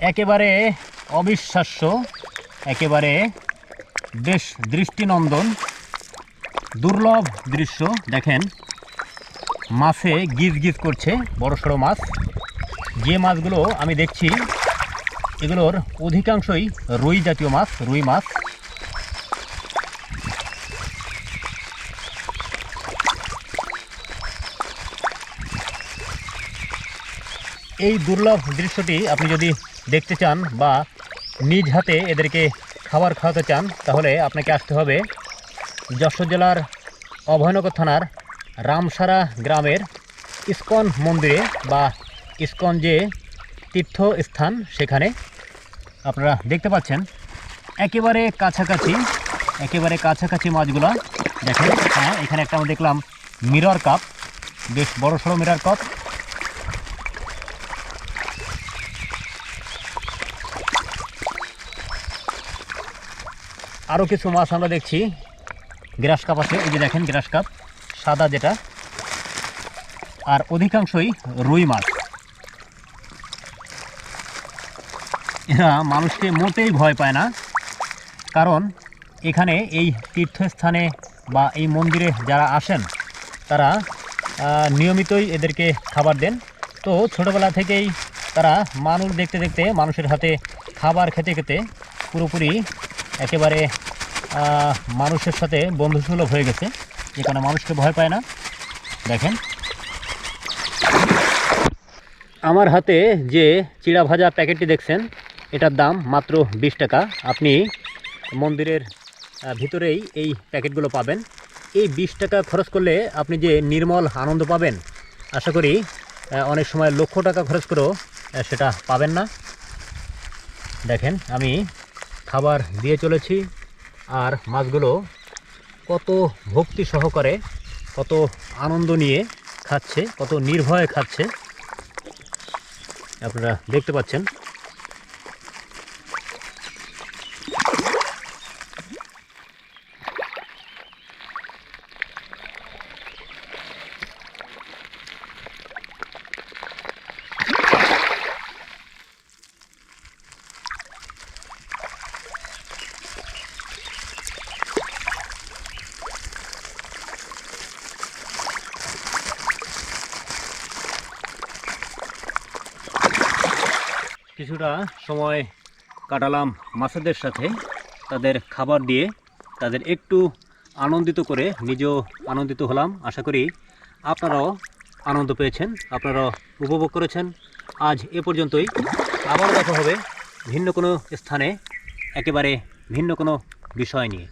একেবারে অবিশ্বাস্য, একেবারে বেশ দৃষ্টিনন্দন, দুর্লভ দৃশ্য। দেখেন, মাছে গিজ গিজ করছে, বড় সড়ো মাছ। যে মাছগুলো আমি দেখছি, এগুলোর অধিকাংশই রুই জাতীয় মাছ, রুই মাছ। এই দুর্লভ দৃশ্যটি আপনি যদি দেখতে চান বা নিজ হাতে এদেরকে খাবার খাওয়াতে চান, তাহলে আপনাকে আসতে হবে যশোর জেলার অভয়নগর থানার রামসারা গ্রামের ইস্কন মন্দিরে বা ইস্কন যে তীর্থস্থান সেখানে আপনারা দেখতে পাচ্ছেন। একেবারে কাছাকাছি একেবারে কাছাকাছি মাছগুলা। দেখেন হ্যাঁ এখানে একটা আমি দেখলাম মিরর কাপ, বেশ বড় সড়ো মিরর কাপ। আরও কিছু মাছ আমরা দেখছি। গ্রাস কাপ আছে, এই যে দেখেন গ্রাস কাপ, সাদা যেটা। আর অধিকাংশই রুই মাছ। এরা মানুষকে মোটেই ভয় পায় না, কারণ এখানে এই তীর্থস্থানে বা এই মন্দিরে যারা আসেন, তারা নিয়মিতই এদেরকে খাবার দেন। তো ছোটোবেলা থেকেই তারা মানুষ দেখতে দেখতে, মানুষের হাতে খাবার খেতে খেতে পুরোপুরি একেবারে মানুষের সাথে বন্ধুসুলভ হয়ে গেছে। এখানে মানুষকে ভয় পায় না। দেখেন। আমার হাতে যে চিড়া ভাজা প্যাকেটটি দেখছেন, এটার দাম মাত্র বিশ টাকা। আপনি মন্দিরের ভিতরেই এই প্যাকেটগুলো পাবেন। এই বিশ টাকা খরচ করলে আপনি যে নির্মল আনন্দ পাবেন, আশা করি অনেক সময় লক্ষ টাকা খরচ করেও সেটা পাবেন না। দেখেন, আমি খাবার দিয়ে চলেছি আর মাছগুলো কত ভক্তি সহকারে, কত আনন্দ নিয়ে খাচ্ছে, কত নির্ভয়ে খাচ্ছে। আপনারা দেখতে পাচ্ছেন। কিছুটা সময় কাটালাম মাছেদের সাথে, তাদের খাবার দিয়ে, তাদের একটু আনন্দিত করে নিজেও আনন্দিত হলাম। আশা করি আপনারাও আনন্দ পেয়েছেন, আপনারাও উপভোগ করেছেন। আজ এ পর্যন্তই। আবার দেখা হবে ভিন্ন কোনো স্থানে, একেবারে ভিন্ন কোনো বিষয় নিয়ে।